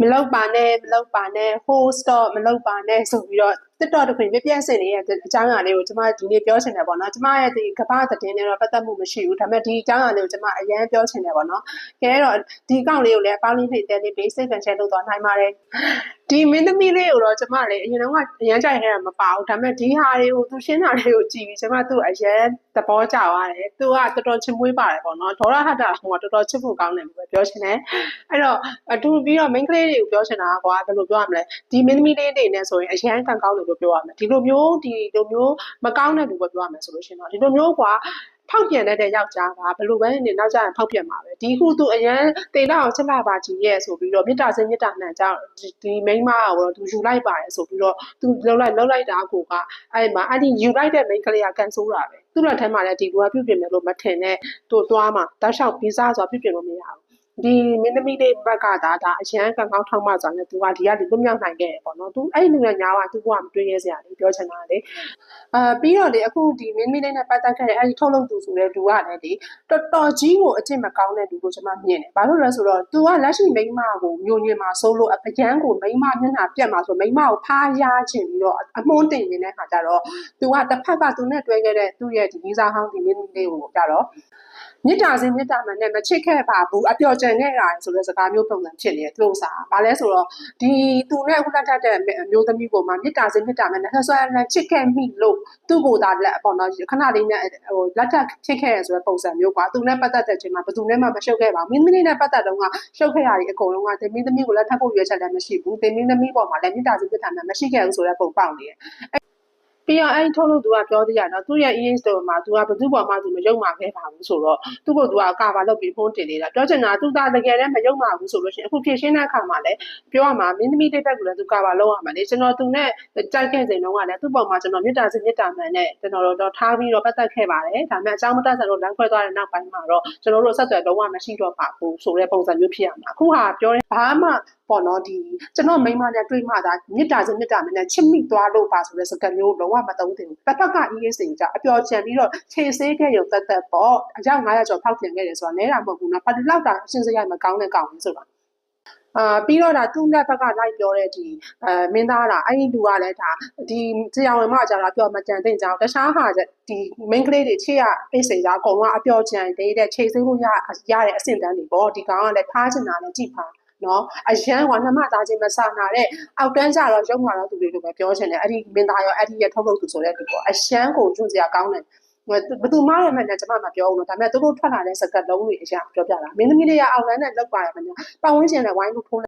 မလောက်ပါနဲ့မလောက်ပါနဲ့ host တော့မလောက်ပါနဲ့ဆိုပြီးတော့ TikTok တစ်ခွင်ပြပြစင်နေရဲ့အကြောင်းအရာလေးကိုကျွန်မဒီနေ့ပြောချင်တယ်ပေါ့နော်ကျွန်မရဲ့ဒီကမ္ဘာသတင်းတွေတော့ပတ်သက်မှုမရှိဘူးဒါပေမဲ့ဒီအကြောင်းအရာလေးကိုကျွန်မအရင်ပြောချင်တယ်ပေါ့နော်ကဲတော့ဒီအကောင့်လေးကိုလည်းအပေါင်းလေးနှိပ်တဲ့လေး basic and share လုပ်သွားနိုင်ပါတယ် ဒီမင်းသမီးလေးကိုတော့ကျွန်မလည်းအရင်တော့ကအရင်ကြိုက်ခဲ့တာမပါဘူးဒါပေမဲ့ဒီဟာတွေကိုသူရှင်းတာလေးကိုကြည့်ပြီးကျွန်မသူ့အရင်သဘောကျသွားတယ်သူကတော်တော်ချစ်မွေးပါတယ်ပေါ့နော်ဒေါရဟတ်တာဟိုကတော်တော်ချစ်ဖို့ကောင်းတယ်လို့ပဲပြောချင်တယ်အဲ့တော့အတူပြီးတော့ main ကလေးတွေကိုပြောချင်တာကွာဘယ်လိုပြောရမလဲဒီမင်းသမီးလေးတွေနဲ့ဆိုရင်အရင်ကံကောင်းတယ်လို့ပြောရမယ်ဒီလိုမျိုးဒီလိုမျိုးမကောင်းတဲ့လူပဲပြောရမယ်ဆိုလို့ရှိရင်တော့ဒီလိုမျိုးကွာ ဖောက်ပြန်တဲ့ယောက်ျားကဘယ်လိုပဲနေနောက်ကျရင်ဖောက်ပြန်မှာပဲဒီခုသူအရန်တေလာအောင်ချက်လာပါကြီးရဲ့ဆိုပြီးတော့မေတ္တာစင်မေတ္တာနှံကြောင့်ဒီမိန်းမကတော့သူယူလိုက်ပါတယ်ဆိုပြီးတော့သူလောက်လိုက်လောက်လိုက်တာကိုကအဲ့မှာအဲ့ဒီယူလိုက်တဲ့မိန်းကလေးကကန်ဆိုးတာပဲသူ့လက်ထဲမှာလည်းဒီလူကပြုတ်ပြင်မယ်လို့မထင်နဲ့သူသွားမှာတောက်လျှောက်ပြီးစားဆိုတာပြုတ်ပြင်လို့မရဘူး ဒီမင်းသမီးလေးဘက်ကဒါဒါအရန်ကံကောင်းထောက်မှဆိုရင်သူကဒီကဒီလွတ်မြောက်နိုင်ခဲ့တယ်ပေါ့နော်သူအဲ့ဒီလူနဲ့ညားကသူကမတွေးရဲစရာလေပြောချင်တာလေအာပြီးတော့လေအခုဒီမင်းသမီးလေးနဲ့ပတ်သက်ခဲ့တဲ့အဲ့ဒီထုတ်လုပ်သူဆိုတဲ့လူကလည်းဒီတော်တော်ကြီးကိုအကျင့်မကောင်းတဲ့လူကိုကျွန်မမြင်တယ်ဘာလို့လဲဆိုတော့သူကလက်ရှိမိန်းမကိုမျိုးညင်မှာစိုးလို့အရန်ကိုမိန်းမမျက်နှာပြတ်မှာဆိုမိန်းမကိုဖားရခြင်းပြီးတော့အမွှန်းတင်နေတဲ့ခါကျတော့သူကတစ်ဖက်ကသူနဲ့တွဲခဲ့တဲ့သူ့ရဲ့ဒီဗီဇာဟောင်းဒီမင်းသမီးလေးကိုကြတော့ မြစ်တာစင်မြစ်တာမှန်နဲ့မချစ်ခဲ့ပါဘူးအပျော်ကြံခဲ့တာဆိုတဲ့စကားမျိုးပုံစံဖြစ်နေတယ်သူ့ဥစား။ဘာလဲဆိုတော့ဒီသူနဲ့အခုလက်ထပ်တဲ့အမျိုးသမီးပေါ်မှာမြစ်တာစင်မြစ်တာမှန်နဲ့ဆွဆွနဲ့ချစ်ခဲ့မိလို့သူ့ကိုယ်သာလက်ပေါ့နော်ခဏလေးနဲ့ဟိုလက်ထပ်ချစ်ခဲ့ရဆိုတဲ့ပုံစံမျိုးကွာသူနဲ့ပတ်သက်တဲ့အချိန်မှာဘယ်သူနဲ့မှမရှုပ်ခဲ့ပါဘူး။မင်းသမီးနဲ့ပတ်သက်တော့ကရှုပ်ခဲ့ရတဲ့အကုန်လုံးကတင်မင်းသမီးကိုလက်ထပ်ဖို့ရွေးချက်လည်းမရှိဘူး။တင်မင်းသမီးပေါ်မှာလည်းမြစ်တာစင်မြစ်တာမှန်မရှိခဲ့ဘူးဆိုတဲ့ပုံပေါက်နေတယ်။ ပြီးတော့အဲ့ထုတ်လို့သူကပြောသေးရတော့သူ့ရဲ့ EA store မှာသူကဘယ်သူ့ပေါ်မှာသူမယုံမှာခဲ့ပါဘူးဆိုတော့သူ့ကိုသူကကာဗာလုပ်ပြီးဖုန်းတင်နေတာပြောချင်တာသူကတကယ်တမ်းမယုံမှာဘူးဆိုလို့ရှိရင်အခုဖြစ်ရှင်းတဲ့အခါမှာလည်းပြောရမှာမင်းသမီးတိတ်ဘက်ကလည်းသူကာဗာလုပ်ရမှာလေကျွန်တော်သူနဲ့ကြိုက်ခဲ့စဉ်တုန်းကလည်းသူ့ပေါ်မှာကျွန်တော်မေတ္တာစမေတ္တာမှန်နဲ့ကျွန်တော်တို့ထားပြီးတော့ပတ်သက်ခဲ့ပါတယ်ဒါပေမဲ့အကြောင်းမတတ်ဆန်လို့လမ်းခွဲသွားတဲ့နောက်ပိုင်းမှာတော့ကျွန်တော်တို့ဆက်သွယ်လုံးဝမရှိတော့ပါဘူးဆိုတဲ့ပုံစံမျိုးဖြစ်ရမှာအခုဟာပြောတယ်ဘာမှပေါ့နော်ဒီကျွန်တော်မိန်းမနဲ့တွေ့မှသာမေတ္တာစမေတ္တာမှန်နဲ့ချစ်မိသွားလို့ပါဆိုတဲ့စကားမျိုးလုံးဝမသုံးသင့်ဘူးတစ်ဖက်က EAS ကြအပျော်ချန်ပြီးတော့ခြေဆေးခဲ့ရုံတက်တက်ပေါ့အကြောင်း900ကျော်ဖောက်ပြန်ခဲ့တယ်ဆိုတာနဲတာမဟုတ်ဘူးနော်ဘာလို့လောက်တာအရှင်းစရိုက်မကောင်းတဲ့ကောင်လေးဆိုတာအာပြီးတော့ဒါသူ့လက်ဘက်ကလိုက်ပြောတဲ့ဒီအဲမင်းသားလားအဲ့ဒီလူကလည်းဒါဒီတရားဝင်မှကြာတာပြောမကြံတဲ့ကြောင်တခြားဟာဒီ main ကလေးတွေချေရအိတ်စိန်ကြအကုန်လုံးအပျော်ချန်တဲ့ခြေစိလို့ရရတဲ့အဆင့်တန်းတွေပေါ့ဒီကောင်ကလည်းထားချင်တာလည်းကြည့်ပါ နော်အရန်ကနှမသားချင်းမဆာနာတဲ့အောက်တန်းကြတော့ရုံမာတော့သူတွေလိုပဲပြောချင်တယ်အဲ့ဒီမင်းသားရောအဲ့ဒီရဲ့ထုတ်လုပ်သူဆိုတဲ့သူပေါ့အရန်ကိုကျွန့်စရာကောင်းတယ်ဘယ်သူမှလည်းမနဲ့ကျွန်မမပြောဘူးနော်ဒါပေမဲ့သူတို့ထွက်လာတဲ့စကားလုံးတွေအရာပြောပြတာမင်းသမီးလေးကအောက်လန်းနဲ့လောက်ပါရမညာပတ်ဝန်းကျင်နဲ့ဝိုင်းလို့ဖုန်း